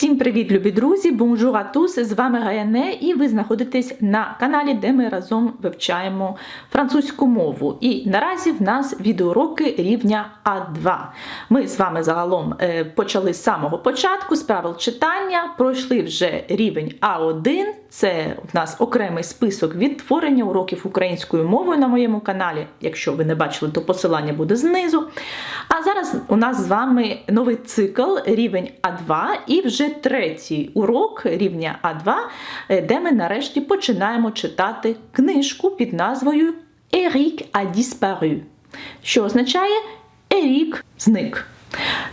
Всім привіт, любі друзі! Бонжур à! З вами Гаяне, і ви знаходитесь на каналі, де ми разом вивчаємо французьку мову. І наразі в нас відеоуроки рівня А2. Ми з вами загалом е, почали з самого початку, з правил читання, пройшли вже рівень А1. Це в нас окремий список відтворення уроків українською мовою на моєму каналі. Якщо ви не бачили, то посилання буде знизу. А зараз у нас з вами новий цикл рівень А2 і вже третій урок рівня А2, е, де ми нарешті починаємо читати книжку під назвою Ерік а disparu, що означає Ерік зник.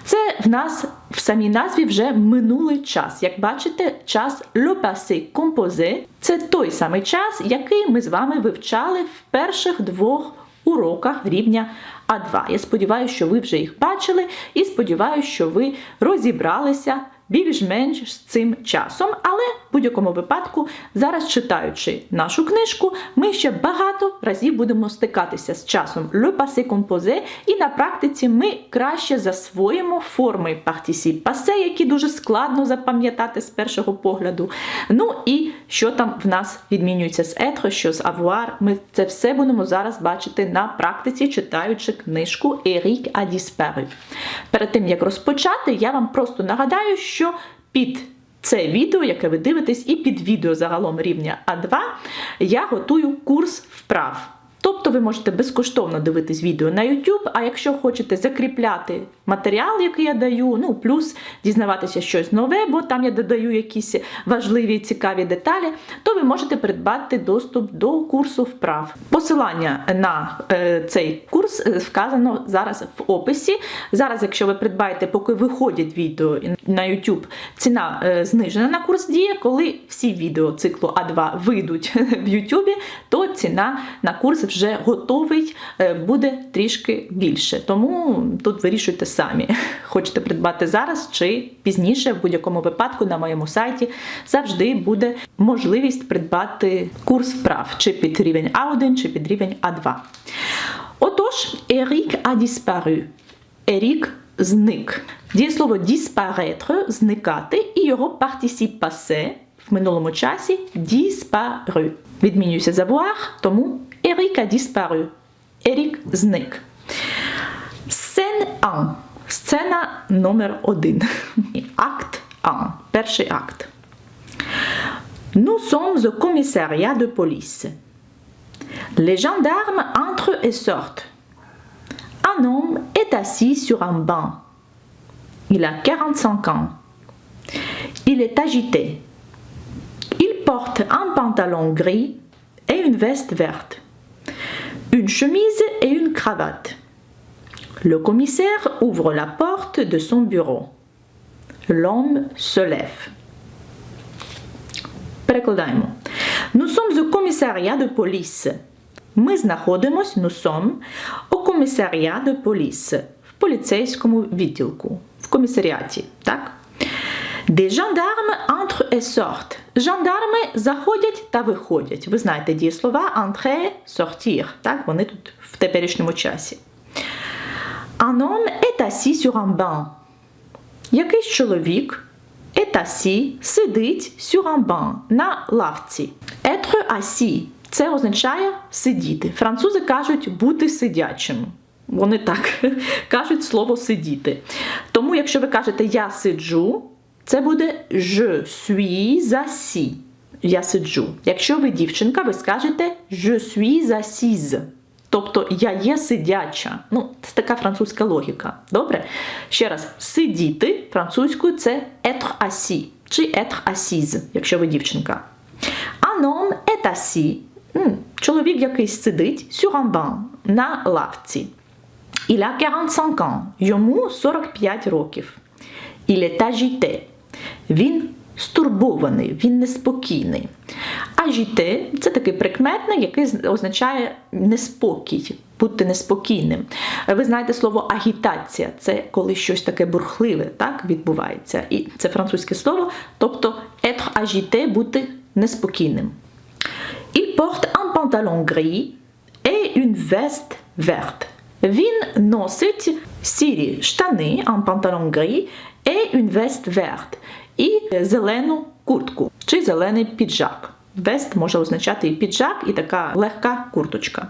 Це в нас в самій назві вже минулий час. Як бачите, час le passé composé – це той самий час, який ми з вами вивчали в перших двох уроках рівня А2. Я сподіваюся, що ви вже їх бачили, і сподіваюся, що ви розібралися більш-менш з цим часом. Але в будь-якому випадку, зараз читаючи нашу книжку, ми ще багато разів будемо стикатися з часом le passé composé, і на практиці ми краще засвоїмо форми participe passé, які дуже складно запам'ятати з першого погляду. Ну і що там в нас відмінюється з être, що з avoir. Ми це все будемо зараз бачити на практиці, читаючи книжку a disparu. Перед тим як розпочати, я вам просто нагадаю, що під це відео, яке ви дивитесь, і під відео загалом рівня А2 я готую курс вправ. Тобто ви можете безкоштовно дивитись відео на YouTube, а якщо хочете закріпляти матеріал, який я даю, ну плюс дізнаватися щось нове, бо там я додаю якісь важливі цікаві деталі, то ви можете придбати доступ до курсу вправ. Посилання на е, цей курс е, вказано зараз в описі. Зараз, якщо ви придбаєте, поки виходять відео на YouTube, ціна е, знижена на курс діє. Коли всі відео циклу А2 вийдуть в YouTube, то ціна на курс вже готовий, е, буде трішки більше. Тому тут вирішуйте самі. Хочете придбати зараз чи пізніше, в будь-якому випадку на моєму сайті завжди буде можливість придбати курс вправ чи під рівень А1, чи під рівень А2. Отож, Ерік a disparu. Ерік зник. Дієслово disparaître – зникати, і його participe passé в минулому часі disparu. Відмінюється заvoir, тому Ерік a disparu. Ерік зник. Сцен 1. Сцена номер 1. Акт 1. Перший акт. Nous sommes au commissariat de police. Les gendarmes entrent et sortent. Un homme est assis sur un banc. Il a 45 ans. Il est agité. Il porte un pantalon gris et une veste verte, une chemise et une cravate. Le commissaire ouvre la porte de son bureau. L'homme se lève. Перекладаємо. Nous sommes au commissariat de police. Ми знаходимось, nous sommes, au commissariat de police. В поліцейському відділку. В комісаріаті, так? Des gendarmes entrent et sortent. Жандарми заходять та виходять. Ви знаєте дієслова entrer, sortir. Так, вони тут в теперішньому часі. Un homme est assis sur un banc. Якийсь чоловік est assis, сидить sur un banc, на лавці. Être assis – це означає сидіти. Французи кажуть бути сидячим. Вони так кажуть слово сидіти. Тому, якщо ви кажете я сиджу, це буде je suis assis. Я сиджу. Якщо ви дівчинка, ви скажете je suis assise. Тобто я є сидяча. Ну, це така французька логіка. Добре? Ще раз, сидіти французькою це être assis чи être assise, якщо ви дівчинка. Un homme est assis. Чоловік якийсь сидить sur un banc, на лавці. Il a 45 ans. Йому 45 років. Il est agité. Він стурбований, він неспокійний. Agité – це такий прикметник, який означає неспокій, бути неспокійним. Ви знаєте слово агітація це коли щось таке бурхливе так, відбувається. І це французьке слово, тобто être agité – бути неспокійним. Il porte un pantalon gris et une veste verte. Він носить сірі штани, un pantalon gris, et une veste verte. і зелену куртку чи зелений піджак. Вест може означати і піджак, і така легка курточка.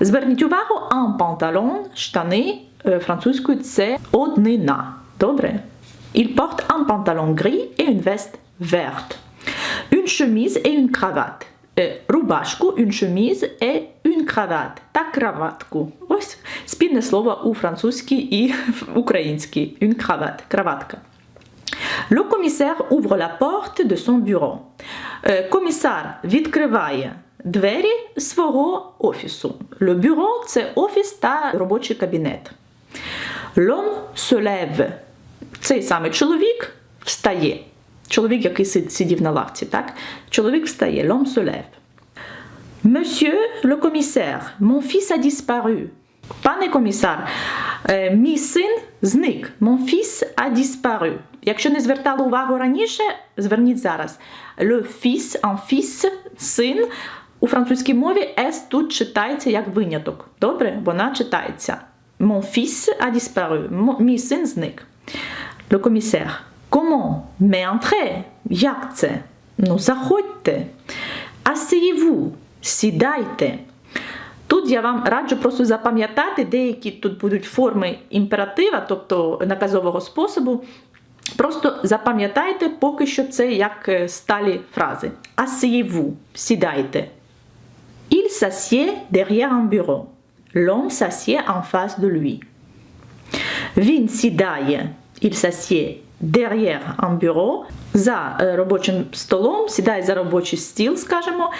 Зверніть увагу, un pantalon, штани е, французькою це однина. Добре? Il porte un pantalon gris et une veste verte. Une chemise et une cravate. Е, Рубашку, une chemise et cravate. Та краватку. Ось спільне слово у французькій і в українській. Une cravate. Краватка. Le commissaire ouvre la porte de son bureau. Е, Комісар відкриває двері свого офісу. Le bureau – це офіс та робочий кабінет. L'homme se lève. Цей самий чоловік встає. Чоловік, який сидів на лавці, так? Чоловік встає. L'homme se lève. Monsieur le commissaire, mon fils a disparu. Пане комісар, мій син зник. Mon fils a disparu. Якщо не звертали увагу раніше, зверніть зараз. Le fils, un fils, син. У французькій мові S тут читається як виняток. Добре? Вона читається. Mon fils a disparu. Мій син зник. Le commissaire. Comment? Mais entrez. Як це? Ну, заходьте. Asseyez-vous. Сідайте. Тут я вам раджу просто запам'ятати деякі тут будуть форми імператива, тобто наказового способу. Просто запам'ятайте поки що це як е, сталі фрази. Asseyez-vous. Сідайте. Il s'assied derrière un bureau. L'homme s'assied en face de lui. Він сідає, il s'assied derrière un bureau, за е, робочим столом, сідає за робочий стіл, скажімо.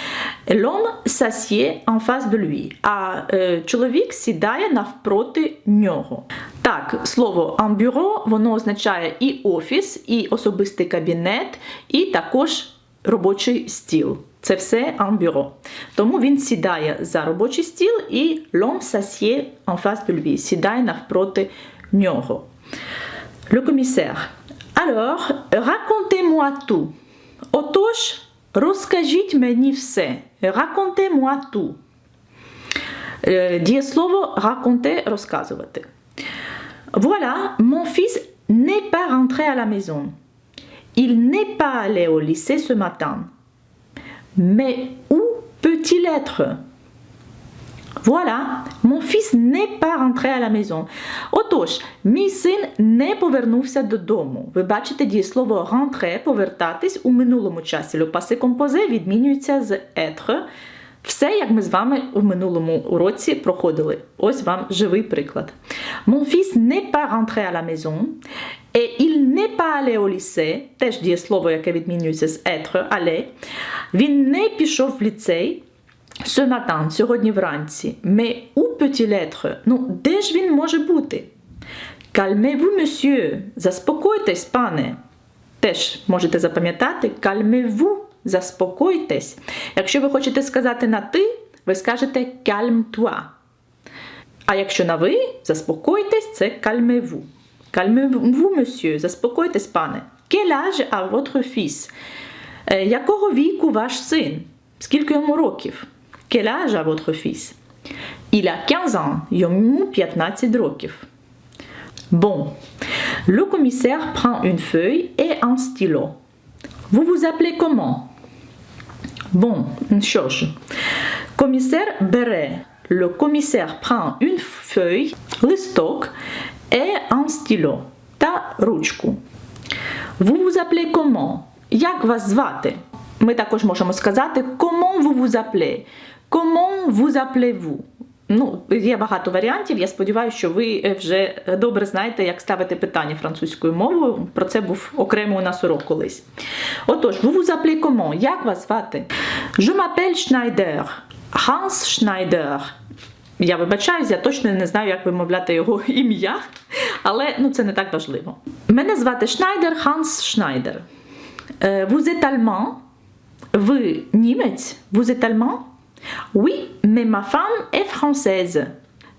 L'homme s'assied en face de lui. А е, чоловік сідає навпроти нього. Так, слово en bureau, воно означає і офіс, і особистий кабінет, і також робочий стіл. Це все en bureau. Тому він сідає за робочий стіл і l'homme s'assied en face de lui. Сідає навпроти нього. Le commissaire. Alors, racontez-moi tout. Отож, розкажіть мені все. Racontez-moi tout. Е, Дієслово raconter – розказувати. Voilà, mon fils n'est pas rentré à la maison. Il n'est pas allé au lycée ce matin. Mais où peut-il être Voilà, mon fils n'est pas rentré à la maison. Отож, мій син не повернувся додому. Ви бачите дієслово rentrer – повертатись у минулому часі. Le passé відмінюється з être. Все, як ми з вами у минулому уроці проходили. Ось вам живий приклад. Mon fils n'est pas rentré à la maison. Et il n'est pas allé au lycée. Теж дієслово, яке відмінюється з être, aller. Він не пішов в ліцей. Ce matin, сьогодні вранці. Mais où peut-il être? Ну, де ж він може бути? Calmez-vous, monsieur. Заспокойтесь, пане. Теж можете запам'ятати calmez-vous, заспокойтесь. Якщо ви хочете сказати на ти, ви скажете calme-toi. А якщо на ви, заспокойтесь, це calmez-vous. Calmez-vous, monsieur, заспокойтесь, пане. Quel âge a votre fils? Е, Якого віку ваш син? Скільки йому років? Quel âge a votre fils? Il a 15 ans. Йому 15 років. Bon. Le commissaire prend une feuille et un stylo. Vous vous appelez comment? Bon, що ж. Комісар бере. Le commissaire prend une feuille, листок et un stylo та ручку. Vous vous appelez comment? Як вас звати? Ми також можемо сказати comment vous vous appelez? Comment vous appelez-vous? Ну, є багато варіантів. Я сподіваюся, що ви е, вже добре знаєте, як ставити питання французькою мовою. Про це був окремий у нас урок колись. Отож, vous vous appelez comment? Як вас звати? Je m'appelle Schneider. Hans Schneider. Я вибачаюсь, я точно не знаю, як вимовляти його ім'я, але ну, це не так важливо. Мене звати Шнайдер Ханс Шнайдер. Vous êtes? Ви німець? Vous êtes? Oui, mais ma femme est française.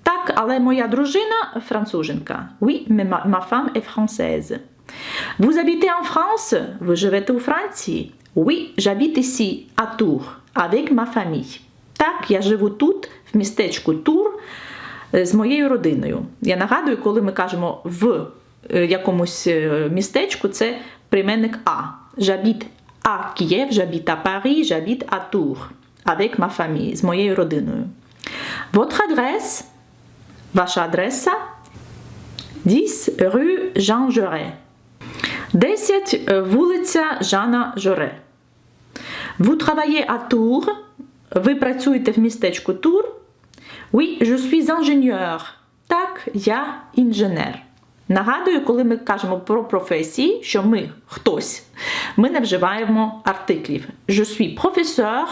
Так, але моя дружина француженка. Oui, mais ma, ma femme est française. Vous habitez en France? Ви живете у Франції? Oui, j'habite ici, à Tours, avec ma famille. Так, я живу тут, в містечку Тур, е, з моєю родиною. Я нагадую, коли ми кажемо в е, якомусь е, містечку, це прийменник а. J'habite à Kiev, j'habite à Paris, j'habite à Tours. Avec ma famille, з моєю родиною. Votre adresse, ваша адреса 10 rue Jean Jaurès. 10 е, вулиця Жана Жоре. Vous travaillez à Tours. Ви працюєте в містечку Тур. Oui, je suis ingénieur. Так, я інженер. Нагадую, коли ми кажемо про професії, що ми хтось, ми не вживаємо артиклів. Je suis professeur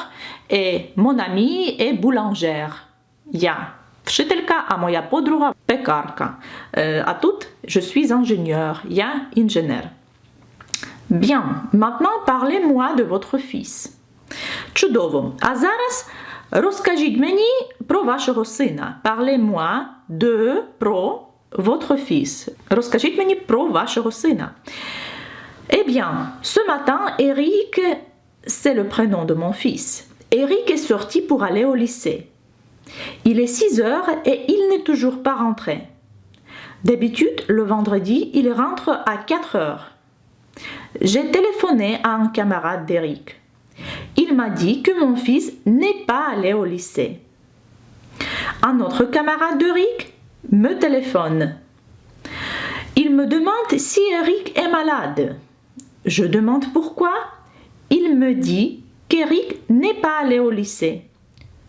et mon ami est boulangère. Я вчителька, а моя подруга пекарка. Е, А тут je suis ingénieur. Я інженер. Bien, maintenant parlez-moi de votre fils. Чудово. А зараз розкажіть мені про вашого сина. Parlez-moi de про votre fils. Розкажіть мені про вашого сина. Eh bien, ce matin, Eric, c'est le prénom de mon fils. Eric est sorti pour aller au lycée. Il est 6 heures et il n'est toujours pas rentré. D'habitude, le vendredi, il rentre à 4 heures. J'ai téléphoné à un camarade d'Eric. Il m'a dit que mon fils n'est pas allé au lycée. Un autre camarade d'Eric me téléphone. Il me demande si Eric est malade. Je demande pourquoi. Il me dit qu'Eric n'est pas allé au lycée.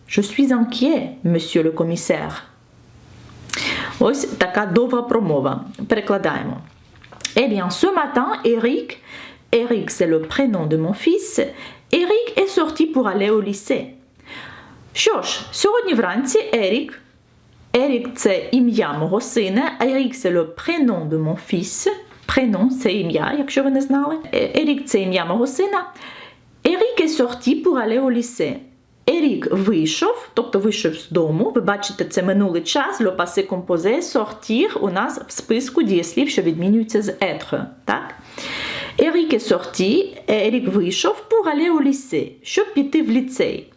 Je suis inquiet, monsieur le commissaire. Ось така довга промова. Перекладаємо. Eh bien, ce matin, Eric, Eric c'est le prénom de mon fils, Eric est sorti pour aller au lycée. Що ж, сьогодні вранці Ерік, Ерік це ім'я мого сина, Ерік це le prénom de mon fils. Prénom це ім'я, якщо ви не знали. Е, Ерік це ім'я мого сина. Ерік est sorti pour aller au lycée. Ерік вийшов, тобто вийшов з дому. Ви бачите, це минулий час, le passé composé, sortir у нас в списку дієслів, що відмінюються з être. Так? Ерік est sorti, Ерік вийшов pour aller au lycée, щоб піти в ліцей.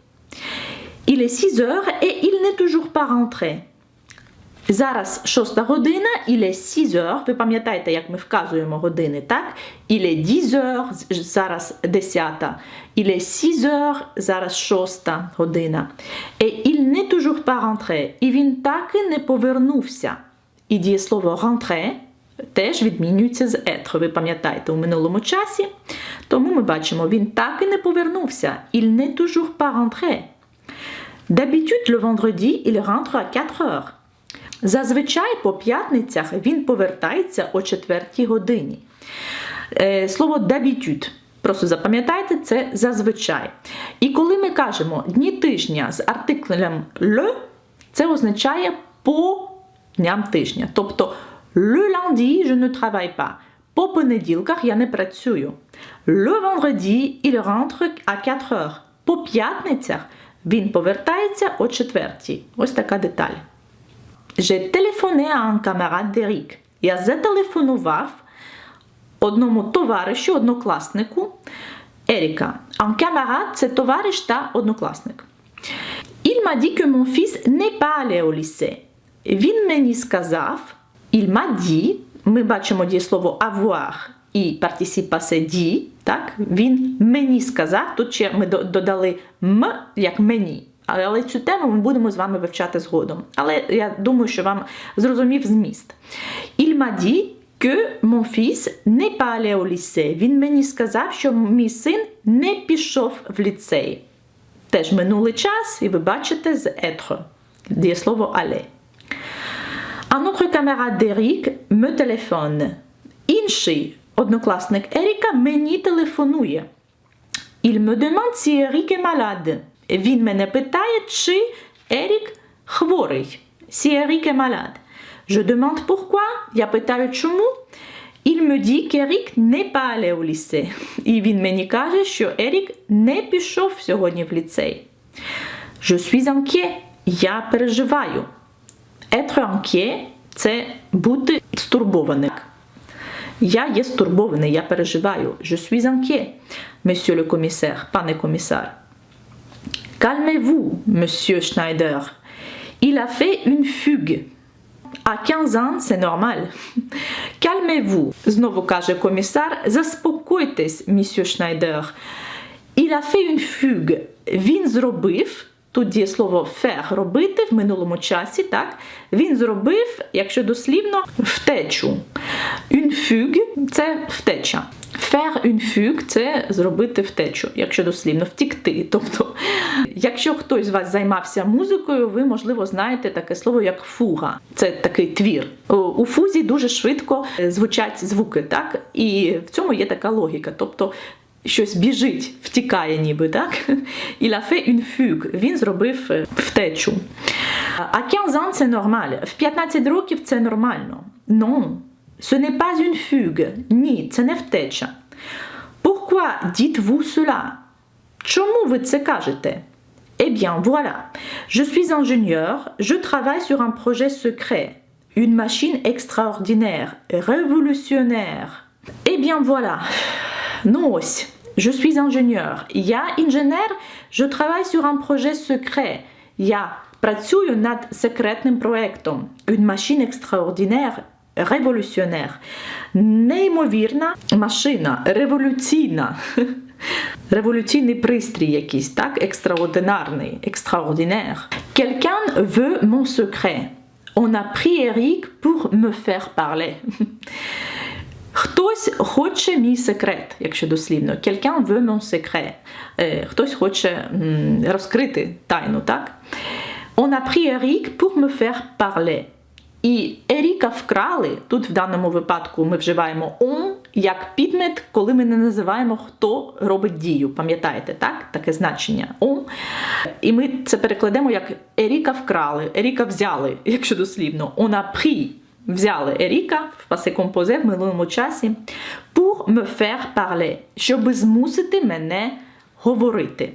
Il est 6 heures et il n'est toujours pas rentré. Зараз 6 година, il est 6 heures. Ви пам'ятаєте, як ми вказуємо години, так? Il est 10 heures, зараз 10. Il est 6 heures, зараз 6 година. Et il n'est toujours pas rentré. І він так і не повернувся. І дієслово rentré теж відмінюється з être. Ви пам'ятаєте, у минулому часі. Тому ми бачимо, він так і не повернувся. Il n'est toujours pas rentré. D'habitude, le vendredi, il rentre à 4 heures. Зазвичай по п'ятницях він повертається о 4 годині. Е, Слово d'habitude. Просто запам'ятайте, це зазвичай. І коли ми кажемо дні тижня з артиклем le, це означає по дням тижня. Тобто le lundi, je ne travaille pas. По понеділках я не працюю. Le vendredi, il rentre à 4 heures. По п'ятницях він повертається о четвертій. Ось така деталь. J'ai téléphoné à un camarade d'Eric. Я зателефонував одному товаришу, однокласнику Еріка. Un camarade – це товариш та однокласник. Il m'a dit que mon fils n'est pas allé au lycée. Він мені сказав, il m'a dit, ми бачимо дієслово avoir і participe passé dit, так? Він мені сказав, тут ще ми додали м, як мені. Але цю тему ми будемо з вами вивчати згодом. Але я думаю, що вам зрозумів зміст. Il m'a dit que mon fils n'est pas allé au lycée. Він мені сказав, що мій син не пішов в ліцей. Теж минулий час, і ви бачите з être. Дієслово aller. Un autre camarade d'Eric me téléphone. Інший однокласник Еріка мені телефонує. Il me demande si Eric est malade. Він мене питає, чи Ерік хворий. Si Eric est malade. Je demande pourquoi. Я питаю, чому. Il me dit qu'Eric n'est pas allé au lycée. І він мені каже, що Ерік не пішов сьогодні в ліцей. Je suis inquiet. Я переживаю. Être inquiet – це бути стурбованим. Я є стурбований, я переживаю. Je suis inquiet, monsieur le commissaire, пане комісар. Calmez-vous, monsieur Schneider. Il a fait une fugue. À 15 ans, c'est normal. Calmez-vous, знову каже комісар. Заспокойтесь, місьє Шнайдер. Il a fait une fugue. Він зробив. Тут діє слово faire робити в минулому часі, так? Він зробив, якщо дослівно, втечу. Une fugue – це втеча. Une fugue – це зробити втечу, якщо дослівно, втікти. Тобто, якщо хтось з вас займався музикою, ви, можливо, знаєте таке слово як фуга. Це такий твір. У фузі дуже швидко звучать звуки, так? І в цьому є така логіка. Тобто, щось біжить, втікає ніби, так? Il a fait une fugue. Він зробив е, втечу. А 15 ans, це нормаль. В 15 років це нормально. Non, ce n'est pas une fugue. Ні, це не втеча. Pourquoi dites-vous cela? Чому ви це кажете? Eh bien, voilà. Je suis ingénieur, je travaille sur un projet secret. Une machine extraordinaire, révolutionnaire. Eh bien, voilà. Ну ось, je suis ingénieur. Я інженер, je travaille sur un projet secret. Я працюю над секретним проектом. Une machine extraordinaire, révolutionnaire. Неймовірна машина, революційна. Революційний пристрій якийсь, так? Екстраординарний, extraordinaire. Quelqu'un veut mon secret. On a pris Eric pour me faire parler. Хтось хоче мій секрет, якщо дослівно. Quelqu'un veut mon secret. Е, Хтось хоче м, розкрити тайну, так? On a pris Eric pour me faire parler. І Еріка вкрали, тут в даному випадку ми вживаємо on як підмет, коли ми не називаємо, хто робить дію. Пам'ятаєте, так? Таке значення on. І ми це перекладемо як Еріка вкрали, Еріка взяли, якщо дослівно. On a pris взяли Еріка в пасе композе в минулому часі pour me faire parler, щоб змусити мене говорити.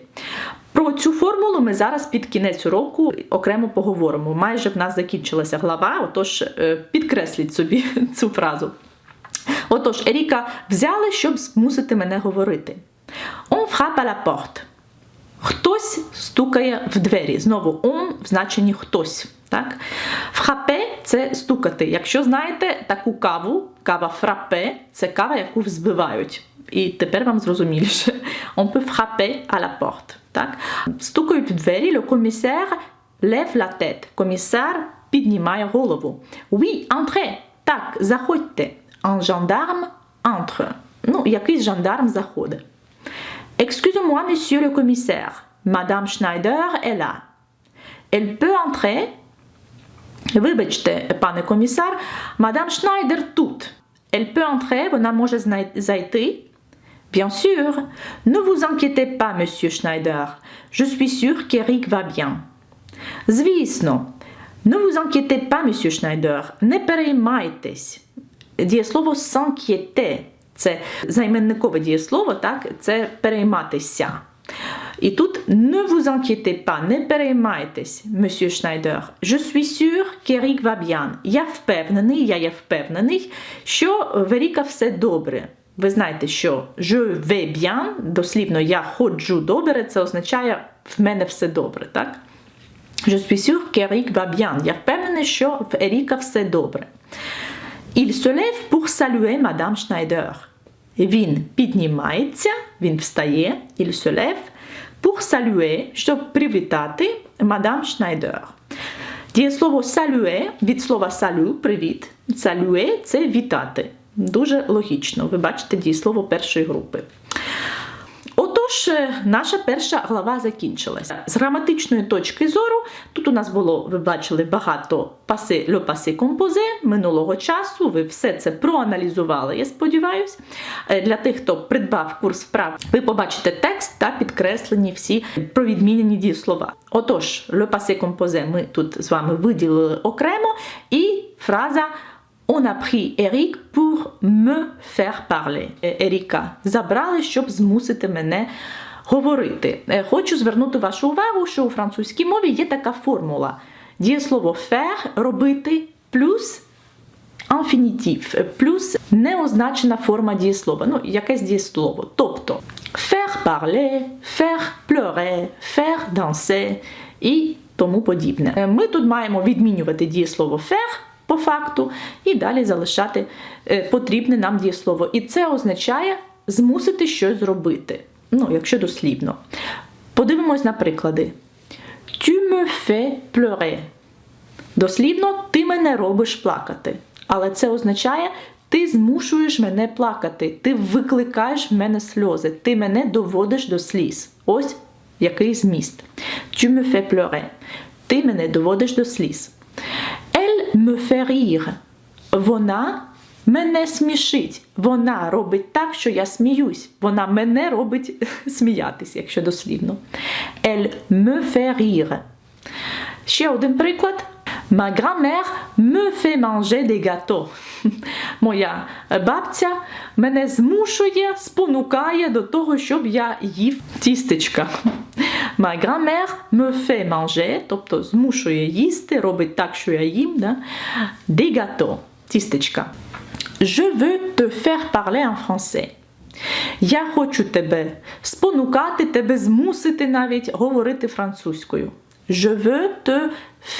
Про цю формулу ми зараз під кінець уроку окремо поговоримо. Майже в нас закінчилася глава, отож е, підкресліть собі цю фразу. Отож, Еріка взяли, щоб змусити мене говорити. On frappe à la porte. Хтось стукає в двері. Знову on в значенні хтось. Так? Фрапе це стукати. Якщо знаєте таку каву, кава фрапе це кава, яку взбивають. І тепер вам зрозуміліше. On peut frapper à la porte. Так? Стукають в двері, le commissaire lève la tête. Комісар піднімає голову. Oui, entrez. Так, заходьте. Un gendarme entre. Ну, якийсь жандарм заходить. Excusez-moi, monsieur le commissaire. Madame Schneider est là. Elle peut entrer. Вибачте, пане комісар, мадам Шнайдер тут. Elle peut entrer, вона може знай- зайти. Bien sûr. Ne vous inquiétez pas, monsieur Schneider. Je suis sûr qu'Eric va bien. Звісно. Ne vous inquiétez pas, monsieur Schneider. Не переймайтесь. Дієслово s'inquiéter – це займенникове дієслово, так? Це перейматися. І тут ne vous inquiétez pas, не переймайтесь, monsieur Schneider. Je suis sûr qu'Eric va bien. Я впевнений, я є впевнений, що в Еріка все добре. Ви знаєте, що je vais bien, дослівно я ходжу добре, це означає в мене все добре, так? Je suis sûr qu'Eric va bien. Я впевнений, що в Еріка все добре. Il se lève pour saluer Madame Schneider. Він піднімається, він встає, il se lève pour saluer, щоб привітати Madame Schneider. Дієслово saluer від слова salut, привіт. Saluer – це вітати. Дуже логічно. Ви бачите дієслово першої групи. Отож, е, наша перша глава закінчилася. З граматичної точки зору, тут у нас було, ви бачили, багато паси, le passé composé минулого часу. Ви все це проаналізували, я сподіваюся. Е, Для тих, хто придбав курс вправ, ви побачите текст та підкреслені всі провідмінені дієслова. Отож, le passé composé ми тут з вами виділили окремо, і фраза On a pris Eric pour me faire parler. Е, Еріка забрали, щоб змусити мене говорити. Е, Хочу звернути вашу увагу, що у французькій мові є така формула. Дієслово faire робити плюс інфінітив, плюс неозначена форма дієслова. Ну, якесь дієслово. Тобто faire parler, faire pleurer, faire danser і тому подібне. Е, Ми тут маємо відмінювати дієслово faire по факту, і далі залишати е, потрібне нам дієслово. І це означає змусити щось зробити. Ну, якщо дослівно. Подивимось на приклади. Tu me fais pleurer. Дослівно, ти мене робиш плакати. Але це означає, ти змушуєш мене плакати, ти викликаєш в мене сльози, ти мене доводиш до сліз. Ось який зміст. Tu me fais pleurer. Ти мене доводиш до сліз. Fait rire. Вона мене смішить. Вона робить так, що я сміюсь. Вона мене робить сміятись, якщо дослівно. Fait rire. Ще один приклад. Ma grand-mère me fait manger des gâteaux. Моя бабця мене змушує, спонукає до того, щоб я їв тістечка. Ma grand-mère me fait manger, тобто змушує їсти, робить так, що я їм. Да? Des gâteaux. Тістечка. Je veux te faire parler en français. Я хочу тебе спонукати, тебе змусити навіть говорити французькою. Je veux te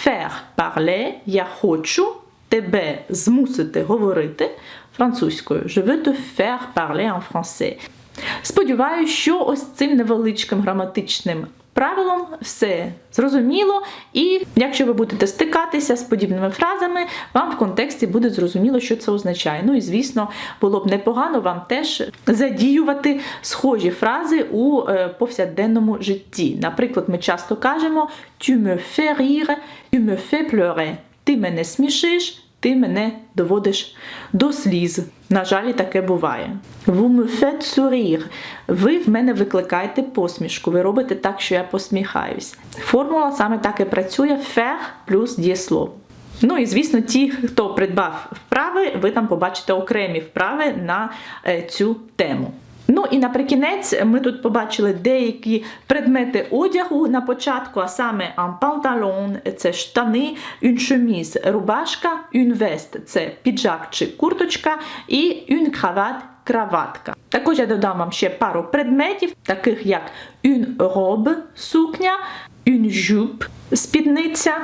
faire parler. Я хочу тебе змусити говорити французькою. Je veux te faire parler en français. Сподіваюся, що ось цим невеличким граматичним правилом все зрозуміло, і якщо ви будете стикатися з подібними фразами, вам в контексті буде зрозуміло, що це означає. Ну і звісно, було б непогано вам теж задіювати схожі фрази у е, повсякденному житті. Наприклад, ми часто кажемо Tu me fais rire, tu me fais pleurer. Ти мене смішиш, ти мене доводиш до сліз. На жаль, таке буває. Sourire. Ви в мене викликаєте посмішку. Ви робите так, що я посміхаюсь. Формула саме так і працює faire плюс дієслово. Ну і звісно, ті, хто придбав вправи, ви там побачите окремі вправи на е, цю тему. Ну і наприкінець ми тут побачили деякі предмети одягу на початку, а саме un pantalon – це штани, une – рубашка, une – це піджак чи курточка, і une – краватка. Також я додам вам ще пару предметів, таких як robe – сукня, une – спідниця,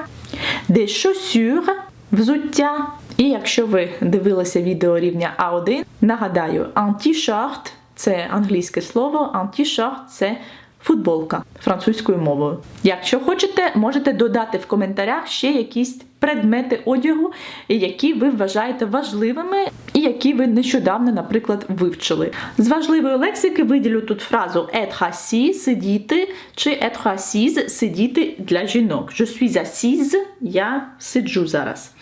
chaussures – взуття. І якщо ви дивилися відео рівня А1, нагадаю, t-shirt – це англійське слово, антішорт це футболка французькою мовою. Якщо хочете, можете додати в коментарях ще якісь предмети одягу, які ви вважаєте важливими і які ви нещодавно, наприклад, вивчили. З важливої лексики виділю тут фразу être сидіти, чи être assise – сидіти для жінок. Je suis assise – я сиджу зараз.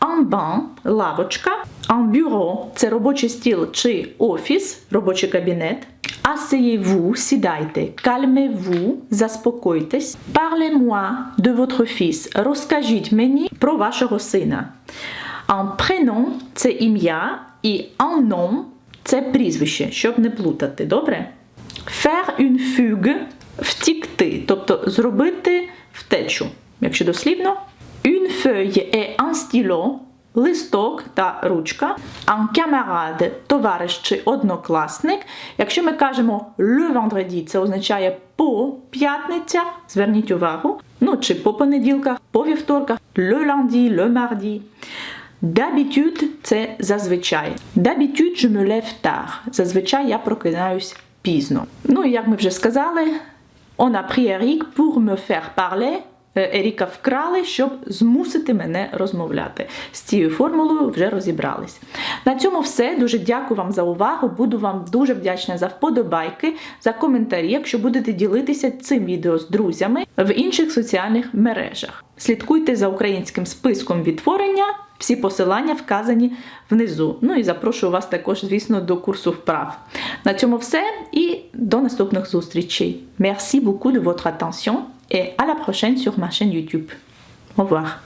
En banc – лавочка. Bureau – це робочий стіл чи офіс, робочий кабінет. Asseyez-vous, сідайте. Calmez-vous, заспокойтесь. Parlez-moi de votre fils. Розкажіть мені про вашого сина. En prénom – це ім'я, і nom – це прізвище, щоб не плутати, добре? Faire une fugue – втікти, тобто зробити втечу, якщо дослівно. Une feuille et un stylo – листок та ручка, un camarade – товариш чи однокласник. Якщо ми кажемо le vendredi, це означає по п'ятницях, зверніть увагу, ну чи по понеділках, по вівторках, le lundi, le mardi. D'habitude – це зазвичай. D'habitude, je me lève tard. Зазвичай я прокидаюсь пізно. Ну і як ми вже сказали, on a pris Eric pour me faire parler Еріка вкрали, щоб змусити мене розмовляти. З цією формулою вже розібрались. На цьому все. Дуже дякую вам за увагу. Буду вам дуже вдячна за вподобайки, за коментарі, якщо будете ділитися цим відео з друзями в інших соціальних мережах. Слідкуйте за українським списком відтворення. Всі посилання вказані внизу. Ну і запрошую вас також, звісно, до курсу вправ. На цьому все і до наступних зустрічей. Merci beaucoup de votre attention et à la prochaine sur ma chaîne YouTube. Au revoir.